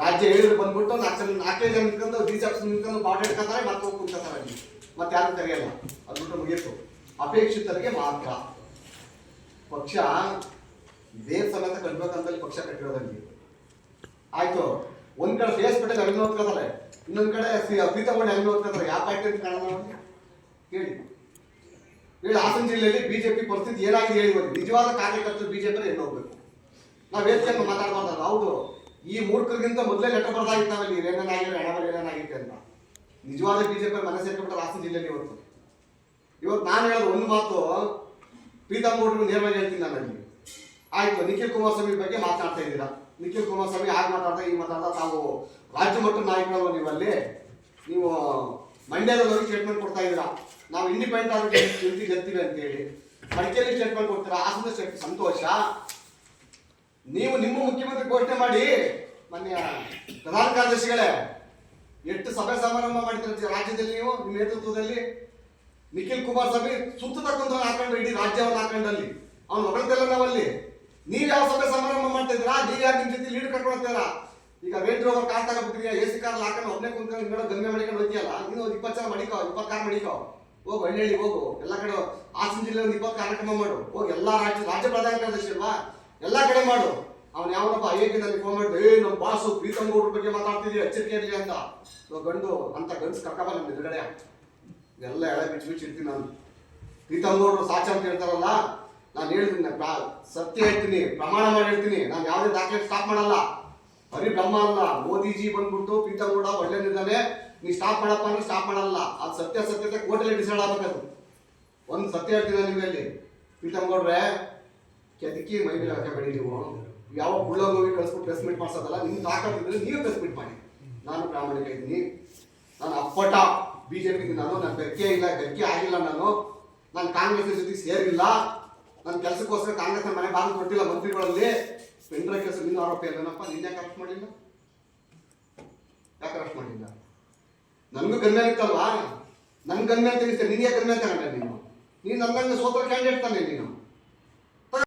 ರಾಜ್ಯ ಹೇಳಿದ್ರು ಬಂದ್ಬಿಟ್ಟು ನಾಲ್ಕು ಜನ ನಾಲ್ಕೇ ಜನ ನಿಂತ್ಕೊಂಡು ಬಿಜೆಪಿ ನಿಂತ್ಕೊಂಡು ಬಾಡ್ ಇಟ್ಕೊತಾರೆ ಮತ್ತೆ ಹೋಗಿ ಕುಂತ್ಕೊತಾರೆ ಅಲ್ಲಿ. ಮತ್ತೆ ಯಾರು ಕರೆಯಲ್ಲ ಅದ್ಬಿಟ್ಟು ಮುಗಿಯಿತು. ಅಪೇಕ್ಷಿತರಿಗೆ ಮಾತ್ರ. ಪಕ್ಷ ಇದೇ ಸಮೇತ ಕಟ್ಬೇಕಂತಲ್ಲಿ ಪಕ್ಷ ಕಟ್ಟಿರೋದಲ್ಲಿ ಆಯ್ತು. ಒಂದ್ ಕಡೆ ಫೇಸ್ ಬಿಟ್ಟು ಅಭಿನಯ ಓದ್ಕೋತಾರೆ ಇನ್ನೊಂದ್ ಕಡೆ ಪ್ರೀತಗೊಂಡು ಅಭಿನಯ ಓದ್ಕೋತಾರೆ ಯಾವ ಪಾರ್ಟಿ ಅಂತ? ಹೇಳಿ ಹೇಳಿ, ಹಾಸನ ಜಿಲ್ಲೆಯಲ್ಲಿ ಬಿಜೆಪಿ ಪರಿಸ್ಥಿತಿ ಏನಾಗಿದೆ ಹೇಳಿ ನಿಜವಾದ ಕಾರ್ಯಕರ್ತರು ಬಿಜೆಪಿ ಎಲ್ಲಿ ಹೋಗ್ಬೇಕು. ನಾವು ವೇದಿಕೆಯನ್ನು ಮಾತಾಡ್ಬಾರ್ದಲ್ಲ ಹೌದು. ಈ ಮೂರ್ಖರಿಗಿಂತ ಮೊದಲೇ ಲೆಟರ್ ಬರ್ದಾಗಿತ್ತು ನಾವಲ್ಲಿ. ಏನೇನಾಗಿರೋ ಹಣವಲ್ಲಿ ಏನೇನಾಗಿತ್ತು ಅಂತ. ನಿಜವಾದ ಬಿಜೆಪಿ ಮನಸ್ಸು ಇಟ್ಕೊಂಡ್ರೆ ಹಾಸನ ಜಿಲ್ಲೆಯಲ್ಲಿ ಇವತ್ತು. ಇವತ್ತು ನಾನು ಹೇಳೋದು ಒಂದು ಮಾತು, ಪ್ರೀತಮ್ ಗೌಡ್ರು ನೇರವಾಗಿ ಹೇಳ್ತೀನಿ ನಾನು ಆಯಿತು, ನಿಖಿಲ್ ಕುಮಾರಸ್ವಾಮಿ ಬಗ್ಗೆ ಮಾತನಾಡ್ತಾ ಇದ್ದೀರಾ? ನಿಖಿಲ್ ಕುಮಾರಸ್ವಾಮಿ ಹಾಗೆ ಮಾತಾಡ್ತಾ ಈ ಮಾತಾಡ್ತಾ, ತಾವು ರಾಜ್ಯ ಮಟ್ಟದ ನಾಯಕರಲ್ಲ ನೀವಲ್ಲಿ? ನೀವು ಮಂಡ್ಯದಲ್ಲಿ ಸ್ಟೇಟ್ಮೆಂಟ್ ಕೊಡ್ತಾ ಇದ್ದೀರಾ? ನಾವು ಇಂಡಿಪೆಂಡೆಂಟ್ ಆಗಿ ಗೆಲ್ತಿ ಗೆಲ್ತೀವಿ ಅಂತೇಳಿ ಮಡಿಕೇರಿ ಸ್ಟೇಟ್ಮೆಂಟ್ ಕೊಡ್ತೀರಾ? ಹಾಸನ ಸಂತೋಷ? ನೀವು ನಿಮ್ಮ ಮುಖ್ಯಮಂತ್ರಿ ಘೋಷಣೆ ಮಾಡಿ, ಮಾನ್ಯ ಪ್ರಧಾನ ಕಾರ್ಯದರ್ಶಿಗಳೇ, ಎಷ್ಟು ಸಭೆ ಸಮಾರಂಭ ಮಾಡಿದ್ರೆ ರಾಜ್ಯದಲ್ಲಿ ನೀವು, ನಿಮ್ಮ ನೇತೃತ್ವದಲ್ಲಿ? ನಿಖಿಲ್ ಕುಮಾರ್ ಸ್ವಾಮಿ ಸುತ್ತ ತಕ್ಕೊಂತ ಹಾಕೊಂಡ್ರೆ ಇಡೀ ರಾಜ್ಯವನ್ನು ಹಾಕೊಂಡಲ್ಲಿ ಅವ್ನು ನಾವು ನಾವಲ್ಲಿ. ನೀವು ಯಾವ ಸಭೆ ಸಮಾರಂಭ ಮಾಡ್ತಿದ್ರಾ ನೀವು ಯಾರು ನಿಮ್ ಜೊತೆ ಲೀಡ್ ಕಟ್ಕೊಳ್ತೀರ ಈಗ ರೇಟ್ ರೋವರ್ ಕಾರ್ ತಗೋಬಿಟ್ಟಿದ್ಯಾ ಎ ಸಿ ಕಾರ್ ಹಾಕೊಂಡು ಒಬ್ಬನೇ ಕುಂತ್ಕೊಂಡು ಹಿಂಗಡೆ ಗಂಗೆ ಮಾಡಿಕೊಂಡು ಹೋಗ್ತೀಯಲ್ಲ? ನೀನು ಒಂದು ಇಪ್ಪತ್ತು ಜನ ಮಡಿಕೋ, ಇಪ್ಪತ್ತು ಕಾರ್ ಮಡಿಕೋ. ಹೋಗು, ಹಳ್ಳಿ ಹೋಗು. ಎಲ್ಲ ಕಡೆ ಹಾಸನ ಜಿಲ್ಲೆ ಒಂದು ಇಪ್ಪತ್ತು ಕಾರ್ಯಕ್ರಮ ಮಾಡು. ಹೋಗಿ, ಎಲ್ಲ ರಾಜ್ಯ ರಾಜ್ಯ ಪ್ರಧಾನ ಕಾರ್ಯದರ್ಶಿ ಅಲ್ವಾ? ಎಲ್ಲಾ ಕಡೆ ಮಾಡು. ಅವನು ಯಾವನಪ್ಪ ಅಯೋಗ್ಯದಲ್ಲಿ ಫೋನ್ ಮಾಡಿ ಏ ನಮ್ಮ ಬಾಸು ಪ್ರೀತಮ್ ಗೌಡ್ರ ಬಗ್ಗೆ ಮಾತಾಡ್ತಿದ್ವಿ ಎಚ್ಚರಿಕೆ ಇರಲಿ ಅಂತ. ಗಂಡು, ಅಂತ ಗಂಡ್ಸ್ ಕರ್ಕಬ ನಮ್ಮ ಎದುರುಗಡೆ. ಎಲ್ಲ ಎಳೆ ಬಿಚ್ಚು ಬಿಚ್ಚು ಇರ್ತೀನಿ ನಾನು. ಪ್ರೀತಮ್ ಗೌಡ್ರು ಸಾಚ ಅಂತ ಹೇಳ್ತಾರಲ್ಲ, ನಾನು ಹೇಳ್ತೀನಿ ಸತ್ಯ ಹೇಳ್ತೀನಿ, ಪ್ರಮಾಣ ಮಾಡಿ ಹೇಳ್ತೀನಿ. ನಾನು ಯಾವುದೇ ದಾಖಲೆ ಸ್ಟಾಪ್ ಮಾಡಲ್ಲ. ಬರೀ ಬ್ರಹ್ಮ ಅಲ್ಲ, ಮೋದಿಜಿ ಬಂದ್ಬಿಟ್ಟು ಪ್ರೀತಮ್ ಗೌಡ ಒಳ್ಳೆದಿದ್ದಾನೆ ನೀ ಸ್ಟಾಪ್ ಮಾಡಪ್ಪ ಅಂದ್ರೆ ಸ್ಟಾಪ್ ಮಾಡಲ್ಲ. ಅದು ಸತ್ಯ ಸತ್ಯತೆ ಕೋರ್ಟಲ್ಲಿ ಡಿಸೈಡ್ ಆಗಬೇಕು ಒಂದು ಸತ್ಯ ಹೇಳ್ತೀನಿ ನಿಮ್ಮಲ್ಲಿ ಪ್ರೀತಮ್ ಗೌಡ್ರೆ ಕೆದಕಿ ಮೈ ಮೇಲೆ ಹಾಕಬೇಡಿ ನೀವು. ಯಾವ ಹೋಗಿ ಕಳಿಸ್ಬಿಟ್ಟು ಪ್ರೆಸ್ ಮೀಟ್ ಮಾಡ್ಸೋದಲ್ಲ, ನಿಮ್ ತಾಕತ್ತಿದ್ರೆ ನೀವು ಪ್ರೆಸ್ ಮೀಟ್ ಮಾಡಿ. ನಾನು ಪ್ರಾಮಾಣಿಕ ಇದ್ದೀನಿ. ನಾನು ಅಪ್ಪಟ. ಬಿಜೆಪಿ ನಾನು ನಾನು ಬೆಕ್ಕೆ ಇಲ್ಲ ಬೆಕ್ಕೆ ಆಗಿಲ್ಲ ನಾನು. ನಾನು ಕಾಂಗ್ರೆಸ್ ಜೊತೆ ಸೇರಿಲ್ಲ. ನನ್ನ ಕೆಲಸಕ್ಕೋಸ್ಕರ ಕಾಂಗ್ರೆಸ್ ಮನೆ ಬಾಗಿಲು ಕೊಟ್ಟಿಲ್ಲ ಮಂತ್ರಿಗಳಲ್ಲಿ. ಪೆಂಡ್ರ ಕೆಲಸ ನಿನ್ನ ಆರೋಪ ಇಲ್ಲನಪ್ಪ ನಿನ್ನ ಯಾಕೆ ಅರೆಸ್ಟ್ ಮಾಡಿಲ್ಲ? ಯಾಕೆ ಅರೆಸ್ಟ್ ಮಾಡಿಲ್ಲ? ನನಗೂ ಗಮ್ಯ ಇತ್ತಲ್ವಾ? ನನ್ ಗಮ್ಯ ತಿಳಿಸ್ತೇನೆ ನಿನ್ನೆ ಯಾಕೆ ಗನ್ಮ್ಯಾನ್ ತಗೊಂಡೆ ನೀನು? ನೀನು ನನ್ನ ಸೋತ್ರ ಕ್ಯಾಂಡಿಡೇಟ್ ತಾನೆ ನೀನು?